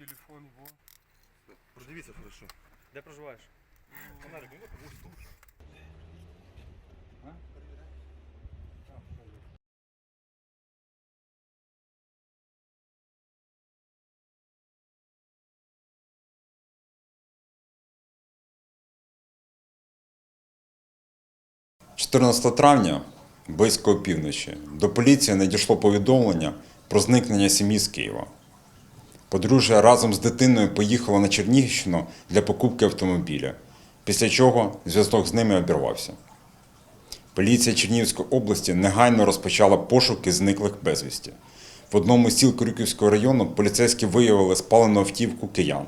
телефон, во. Продивіться хорошо. Де проживаєш? Фонарик, ну ось тут. 14 травня, близько опівночі, до поліції надійшло повідомлення про зникнення сім'ї з Києва. Подружжя разом з дитиною поїхало на Чернігівщину для покупки автомобіля, після чого зв'язок з ними обірвався. Поліція Чернігівської області негайно розпочала пошуки зниклих безвісті. В одному з сіл Крюківського району поліцейські виявили спалену автівку киян,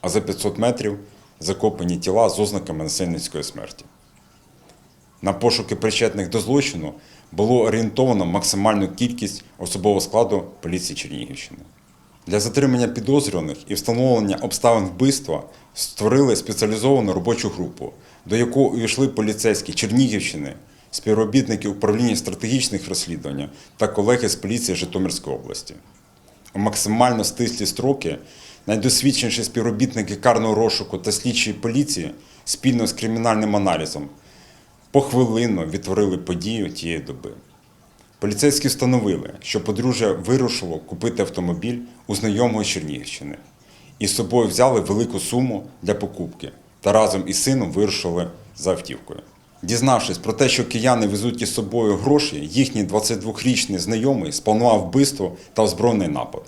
а за 500 метрів закопані тіла з ознаками насильницької смерті. На пошуки причетних до злочину було орієнтовано максимальну кількість особового складу поліції Чернігівщини. Для затримання підозрюваних і встановлення обставин вбивства створили спеціалізовану робочу групу, до якої увійшли поліцейські Чернігівщини, співробітники управління стратегічних розслідувань та колеги з поліції Житомирської області. У максимально стислі строки найдосвідченіші співробітники карного розшуку та слідчої поліції спільно з кримінальним аналізом похвилинно відтворили подію тієї доби. Поліцейські встановили, що подружжя вирушило купити автомобіль у знайомого з Чернігівщини і з собою взяли велику суму для покупки та разом із сином вирушили за автівкою. Дізнавшись про те, що кияни везуть із собою гроші, їхній 22-річний знайомий спланував вбивство та озброєний напад.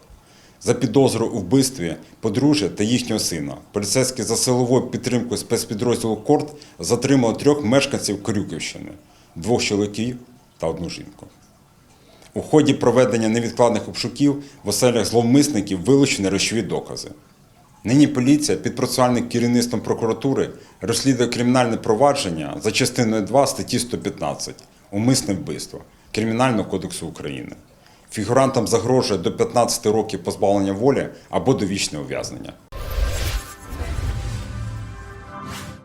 За підозру у вбивстві подружжя та їхнього сина поліцейські за силовою підтримкою спецпідрозділу Корт затримали трьох мешканців Крюківщини, двох чоловіків та одну жінку. У ході проведення невідкладних обшуків в оселях зловмисників вилучені речові докази. Нині поліція під процесуальним керівництвом прокуратури розслідує кримінальне провадження за частиною 2 статті 115 умисне вбивство Кримінального кодексу України. Фігурантам загрожує до 15 років позбавлення волі або довічне ув'язнення.